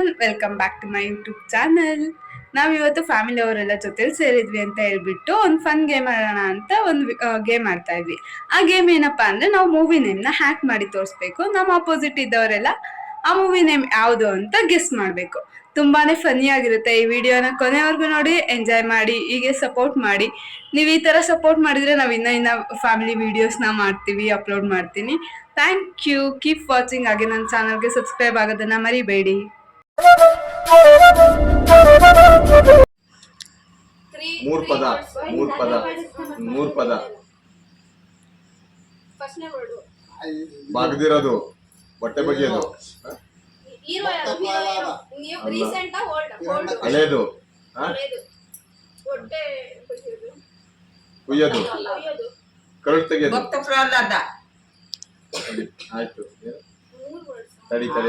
One welcome back to my YouTube channel ನಾವಿವತ್ತು family ಅವರೆಲ್ಲ ಜೊತೆಲಿ ಸೇರಿದ್ವಿ ಅಂತ ಹೇಳ್ಬಿಟ್ಟು ಒಂದು ಫನ್ ಗೇಮ್ ಆಡೋಣ ಅಂತ ಒಂದು ಗೇಮ್ ಆಡ್ತಾ ಇದ್ವಿ. ಆ ಗೇಮ್ ಏನಪ್ಪಾ ಅಂದ್ರೆ ನಾವು ಮೂವಿ ನೇಮ್ನ ಹ್ಯಾಕ್ ಮಾಡಿ ತೋರಿಸ್ಬೇಕು. ನಮ್ಮ ಅಪೋಸಿಟ್ ಇದ್ದವರೆಲ್ಲ ಆ ಮೂವಿ ನೇಮ್ ಯಾವುದು ಅಂತ ಗೆಸ್ ಮಾಡಬೇಕು. ತುಂಬಾನೇ ಫನ್ನಿ ಆಗಿರುತ್ತೆ ಈ ವಿಡಿಯೋನ ಕೊನೆವರೆಗೂ ನೋಡಿ ಎಂಜಾಯ್ ಮಾಡಿ, ಹೀಗೆ ಸಪೋರ್ಟ್ ಮಾಡಿ. ನೀವು ಈ ತರ ಸಪೋರ್ಟ್ ಮಾಡಿದ್ರೆ ನಾವು ಇನ್ನ ಇನ್ನ ಫ್ಯಾಮಿಲಿ ವಿಡಿಯೋಸ್ನ ಮಾಡ್ತೀವಿ ಅಪ್ಲೋಡ್ ಮಾಡ್ತೀನಿ. ಥ್ಯಾಂಕ್ ಯು ಕೀಪ್ ವಾಚಿಂಗ್ ಹಾಗೆ ನನ್ನ ಚಾನಲ್ಗೆ ಸಬ್ಸ್ಕ್ರೈಬ್ ಆಗೋದನ್ನ ಮರಿಬೇಡಿ. ಮೂರ್ ಪದ ಮೂರ್ ಪದ ಮೂರ್ ಪದ. ಬಾಗದಿರೋದು ಬಟ್ಟೆ ಬಗೆಯೋದು. ಹಳೇದು. ಕುಯ್ಯೋದು. ಕರಳು ತೆಗೆಯೋದು. ಆಯ್ತು. ತಡಿ ತಡಿ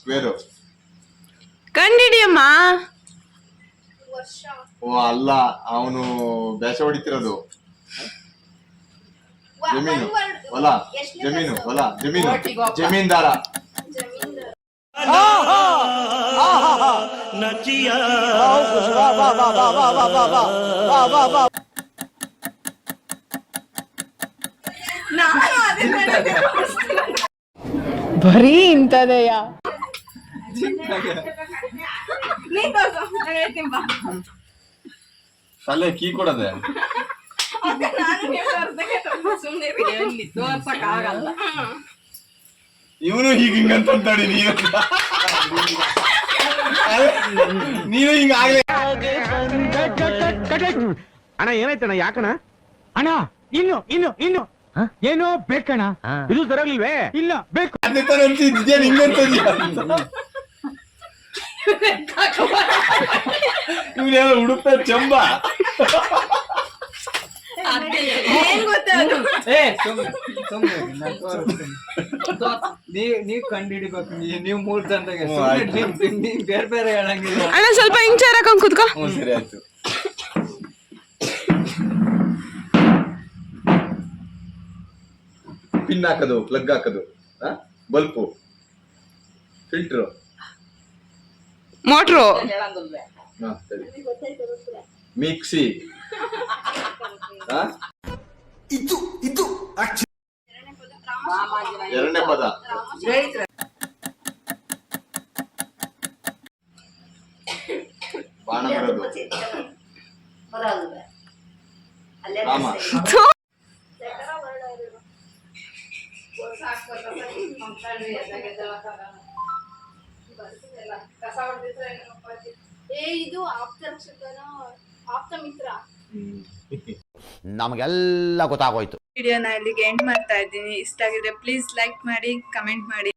ಸ್ಕ್ವೇರು ಕಂಡಿಡಿಯಮ್ಮ ಓ ಅಲ್ಲ ಅವನು ಬೇಸ ಹೊಡಿತಿರೋದು ಜಮೀನು. ಹೊಲ ಜಮೀನು? ಹೊಲ ಜಮೀನು ಜಮೀನ್ದಾರ್ ಬರೀ ಇಂಥದೆಯಾ ತೋರ್ಸು, ನಾನ್ ಹೇಳ್ತೀನಿ ಬಾ. ತಲೆ ಕೀ ಕೊಡದೆ. ಅದೇ ನಾನು ಇವನು ಹೀಗ ಹಿಂಗಂತ ಅಂತಾಡಿ ನೀನು. ನೀನು ಹಿಂಗ ಆಗ್ಲೇ. ಅಣ್ಣ ಏನಾಯ್ತಣ್ಣ ಯಾಕಣ ಅಣ್ಣ ಇನ್ನು ಇನ್ನು ಇನ್ನು. ಏನೋ ಬೇಕಣ್ಣ. ಇದು ಸರಿಯಾಗಿಲ್ವೇ ಇಲ್ಲ ಬೇಕು. ಅದೇ ತರ ಹಿಂಗಂತದ್ಯಾ ಇವನೇನೋ ಉಡುಪ ಚಂಬ ಏನ್ ಗೊತ್ತಾ ಅದು? ಏ. ನೀವ್ ನೀವ್ ಕಂಡು ಹಿಡಿಬೇಕು ನೀವು ಮೂರ್ ಹ್ಮ್, ಆಯ್ತು. ನೀವ್ ಬೇರೆ ಬೇರೆ ಹೇಳಂಗಿಲ್ಲ ಅಣ್ಣ ಸ್ವಲ್ಪ ಹಿಂಗ್ ಚೇರ್ ಹಾಕೊಂಡ್ ಕುತ್ಕೋ ಹ್ಞೂ ಸರಿ ಆಯ್ತು ಪಿನ್ ಹಾಕೋದು ಪ್ಲಗ್ ಹಾಕೋದು ಬಲ್ಪು ಫಿಲ್ಟ್ರು ಮೋಟ್ರು ಮಿಕ್ಸಿ ಹಾ ಸರಿ. ಮಿಕ್ಸಿ ಹಾ? ಎರಡನೇ ಪದ. ಬಾಣ ಬರೋದು. ರಾಮ ಬರ್ತಿದ್ದೆಲ್ಲ, ಕಸ ಹೊಡೆದಿದ್ರೆ ಏನೋ ಅಪ್ಪಾಜಿ. ಏ ಇದು ಆಪ್ತ ರಕ್ಷಕನ ಆಪ್ತ ಮಿತ್ರ. ನಮಗೆಲ್ಲ ಗೊತ್ತಾಗೋಯ್ತು. ವಿಡಿಯೋನ ಇಲ್ಲಿಗೆ ಎಂಡ್ ಮಾಡ್ತಾ ಇದ್ದೀನಿ. ಇಷ್ಟ ಆಗಿದ್ರೆ ಪ್ಲೀಸ್ ಲೈಕ್ ಮಾಡಿ ಕಮೆಂಟ್ ಮಾಡಿ.